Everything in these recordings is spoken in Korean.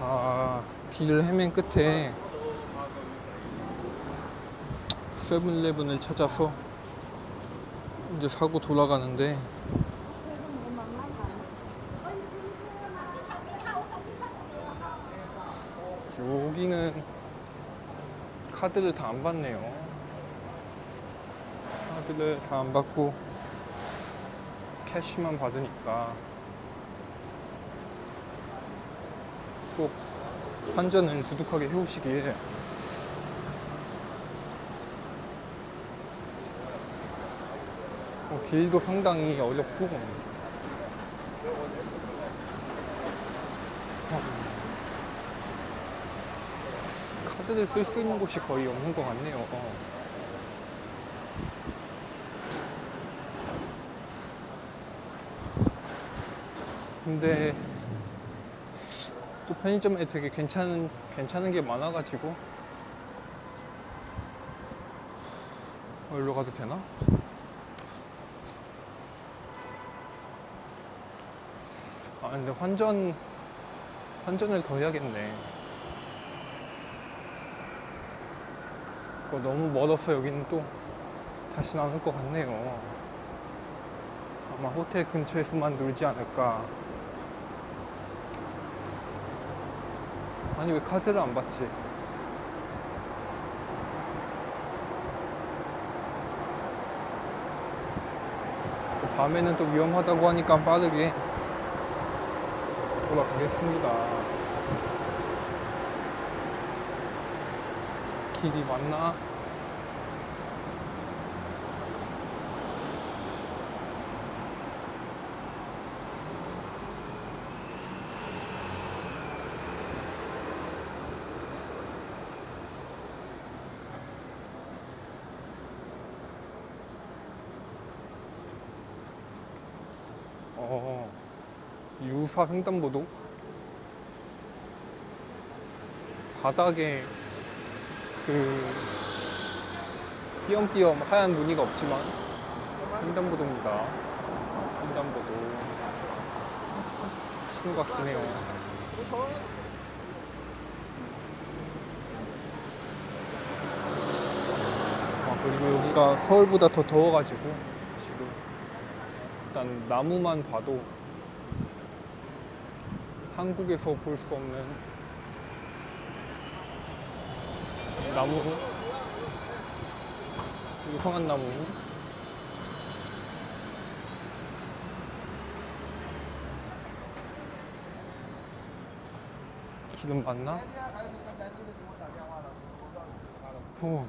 자, 길을 헤맨 끝에 세븐일레븐을 찾아서 이제 사고 돌아가는데 여기는 카드를 다 안 받네요. 카드를 다 안 받고 캐시만 받으니까 꼭 환전은 두둑하게 해오시길 어, 길도 상당히 어렵고 어, 카드를 쓸 수 있는 곳이 거의 없는 것 같네요. 어. 근데 또 편의점에 되게 괜찮은 괜찮은 게 많아가지고 어디로 가도 되나? 아 근데 환전 환전을 더 해야겠네. 그거 너무 멀어서 여기는 또 다시 안올것 같네요. 아마 호텔 근처에서만 놀지 않을까. 아니 왜 카드를 안 받지? 또 밤에는 또 위험하다고 하니까 빠르게 돌아가겠습니다. 길이 맞나? 어, 유사 횡단보도 바닥에 그 띄엄띄엄 하얀 무늬가 없지만 횡단보도입니다. 횡단보도 신호가 기네요. 아, 그리고 여기가 서울보다 더 더워가지고 지금 일단 나무만 봐도 한국에서 볼 수 없는 나무 이상한 나무 기름 맞나? 오.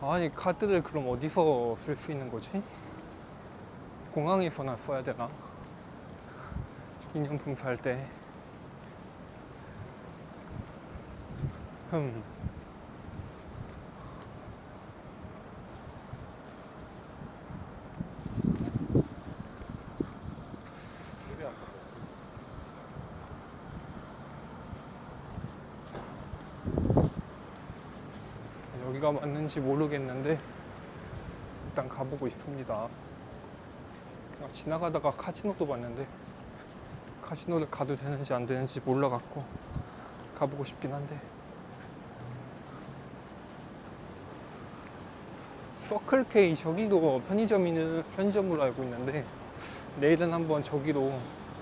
아니 카드를 그럼 어디서 쓸 수 있는 거지? 공항에서나 써야 되나? 기념품 살 때. 흠. 여기가 맞는지 모르겠는데 일단 가보고 있습니다. 그냥 지나가다가 카지노도 봤는데 카지노를 가도 되는지 안 되는지 몰라갖고 가보고 싶긴 한데 서클 K 저기도 편의점이는 편의점으로 알고 있는데 내일은 한번 저기로